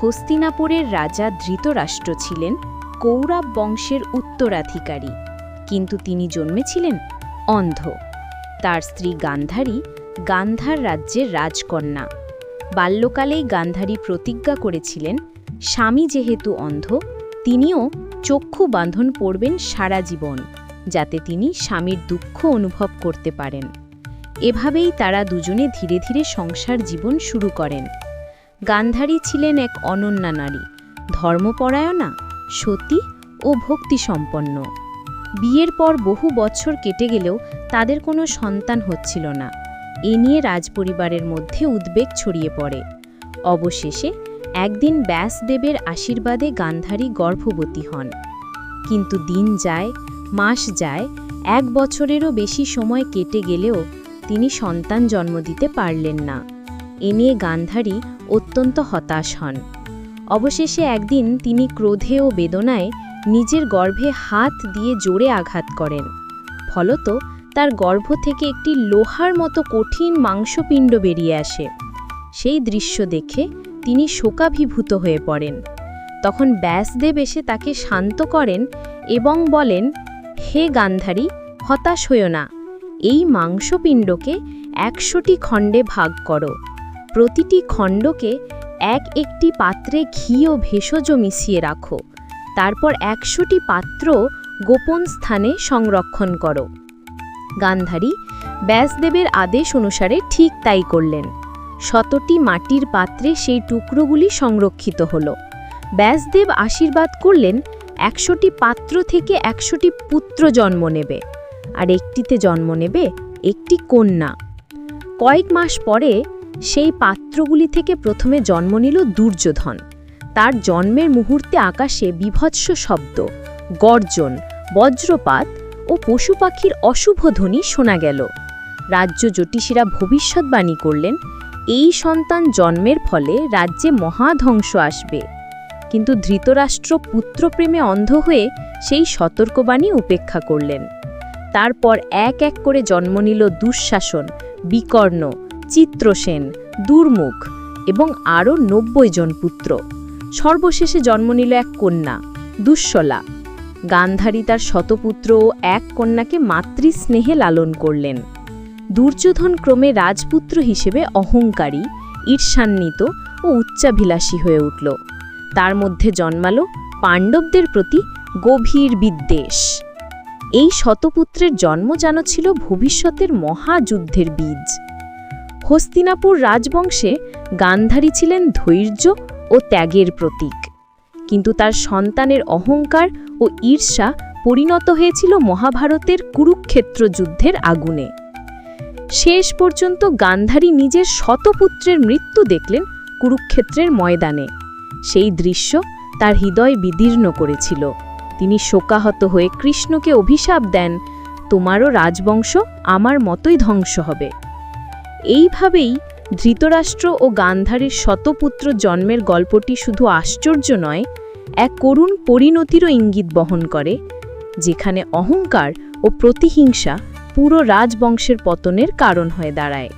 হস্তিনাপুরের রাজা ধৃতরাষ্ট্র ছিলেন কৌরব বংশের উত্তরাধিকারী, কিন্তু তিনি জন্মেছিলেন অন্ধ। তার স্ত্রী গান্ধারী গান্ধার রাজ্যের রাজকন্যা। বাল্যকালেই গান্ধারী প্রতিজ্ঞা করেছিলেন, স্বামী যেহেতু অন্ধ, তিনিও চক্ষু বাঁধন পড়বেন সারা জীবন, যাতে তিনি স্বামীর দুঃখ অনুভব করতে পারেন। এভাবেই তারা দুজনে ধীরে ধীরে সংসার জীবন শুরু করেন। গান্ধারী ছিলেন এক অনন্যা নারী, ধর্মপরায়ণা, সতী ও ভক্তিসম্পন্ন। বিয়ের পর বহু বছর কেটে গেলেও তাদের কোনো সন্তান হচ্ছিল না। এ নিয়ে রাজপরিবারের মধ্যে উদ্বেগ ছড়িয়ে পড়ে। অবশেষে একদিন ব্যাসদেবের আশীর্বাদে গান্ধারী গর্ভবতী হন। কিন্তু দিন যায়, মাস যায়, এক বছরেরও বেশি সময় কেটে গেলেও তিনি সন্তান জন্ম দিতে পারলেন না। এ নিয়ে গান্ধারী অত্যন্ত হতাশ হন। অবশেষে একদিন তিনি ক্রোধে ও বেদনায় নিজের গর্ভে হাত দিয়ে জোরে আঘাত করেন। ফলত তার গর্ভ থেকে একটি লোহার মতো কঠিন মাংসপিণ্ড বেরিয়ে আসে। সেই দৃশ্য দেখে তিনি শোকাভিভূত হয়ে পড়েন। তখন ব্যাসদেব এসে তাকে শান্ত করেন এবং বলেন, হে গান্ধারী, হতাশ হইও না। এই মাংসপিণ্ডকে একশোটি খণ্ডে ভাগ করো। প্রতিটি খণ্ডকে এক একটি পাত্রে ঘি ও ভেষজ মিশিয়ে রাখো। তারপর একশোটি পাত্র গোপন স্থানে সংরক্ষণ করো। গান্ধারী ব্যাসদেবের আদেশ অনুসারে ঠিক তাই করলেন। শতটি মাটির পাত্রে সেই টুকরোগুলি সংরক্ষিত হল। ব্যাসদেব আশীর্বাদ করলেন, একশোটি পাত্র থেকে একশোটি পুত্র জন্ম নেবে, আর একটিতে জন্ম নেবে একটি কন্যা। কয়েক মাস পরে সেই পাত্রগুলি থেকে প্রথমে জন্ম নিল দুর্যোধন। তার জন্মের মুহূর্তে আকাশে বিভৎস শব্দ, গর্জন, বজ্রপাত ও পশু পাখির অশুভ ধ্বনি শোনা গেল। রাজ্য জ্যোতিষীরা ভবিষ্যৎবাণী করলেন, এই সন্তান জন্মের ফলে রাজ্যে মহাধ্বংস আসবে। কিন্তু ধৃতরাষ্ট্র পুত্রপ্রেমে অন্ধ হয়ে সেই সতর্কবাণী উপেক্ষা করলেন। তারপর এক এক করে জন্ম নিল দুঃশাসন, বিকর্ণ চিত্রসেন, দুর্মুখ এবং আরও নব্বই জন পুত্র। সর্বশেষে জন্ম নিল এক কন্যা, দুঃশলা। গান্ধারী তার শতপুত্র ও এক কন্যাকে মাতৃস্নেহে লালন করলেন। দুর্যোধন ক্রমে রাজপুত্র হিসেবে অহংকারী, ঈর্ষান্বিত ও উচ্চাভিলাষী হয়ে উঠল। তার মধ্যে জন্মালো পাণ্ডবদের প্রতি গভীর বিদ্বেষ। এই শতপুত্রের জন্ম যেন ছিল ভবিষ্যতের মহাযুদ্ধের বীজ। হস্তিনাপুর রাজবংশে গান্ধারী ছিলেন ধৈর্য ও ত্যাগের প্রতীক। কিন্তু তার সন্তানের অহংকার ও ঈর্ষা পরিণত হয়েছিল মহাভারতের কুরুক্ষেত্র যুদ্ধের আগুনে। শেষ পর্যন্ত গান্ধারী নিজের শতপুত্রের মৃত্যু দেখলেন কুরুক্ষেত্রের ময়দানে। সেই দৃশ্য তার হৃদয় বিদীর্ণ করেছিল। তিনি শোকাহত হয়ে কৃষ্ণকে অভিশাপ দেন, তোমারও রাজবংশ আমার মতোই ধ্বংস হবে। এইভাবেই ধৃতরাষ্ট্র ও গান্ধারীর শতপুত্র জন্মের গল্পটি শুধু আশ্চর্য নয়, এক করুণ পরিণতিরও ইঙ্গিত বহন করে, যেখানে অহংকার ও প্রতিহিংসা পুরো রাজবংশের পতনের কারণ হয়ে দাঁড়ায়।